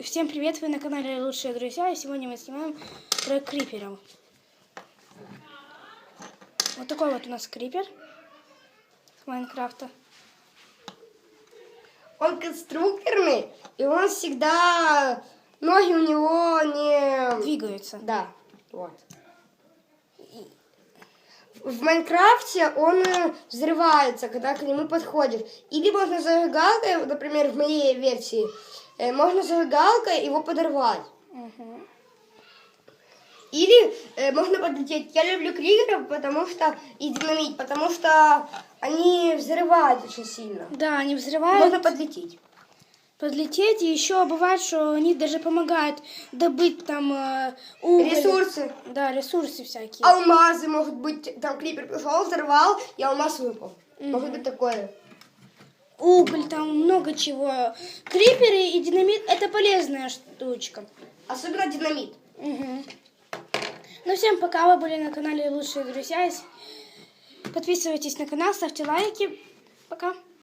Всем привет, вы на канале Лучшие Друзья, и сегодня мы снимаем про криперов. Вот такой вот у нас крипер с Майнкрафта. Он конструкторный, и он всегда... Ноги у него не... Двигаются. Да, вот. В Майнкрафте он э, взрывается, когда к нему подходишь. Или можно зажигалкой, например, в моей версии, э, можно зажигалкой его подорвать. Мгм. Или э, можно подлететь. Я люблю кригеров, потому что и динамит, потому что они взрывают очень сильно. Да, они взрывают, Можно подлететь. подлететь, и еще бывает, что они даже помогают добыть там э, уголь. Ресурсы. Да, ресурсы всякие. Алмазы, может быть, там крипер пришел, взорвал, и алмаз выпал. Может быть такое. Уголь, там много чего. Криперы и динамит это полезная штучка. Особенно динамит. Мгм. Ну, всем пока, вы были на канале Лучшие Друзья. Подписывайтесь на канал, ставьте лайки. Пока.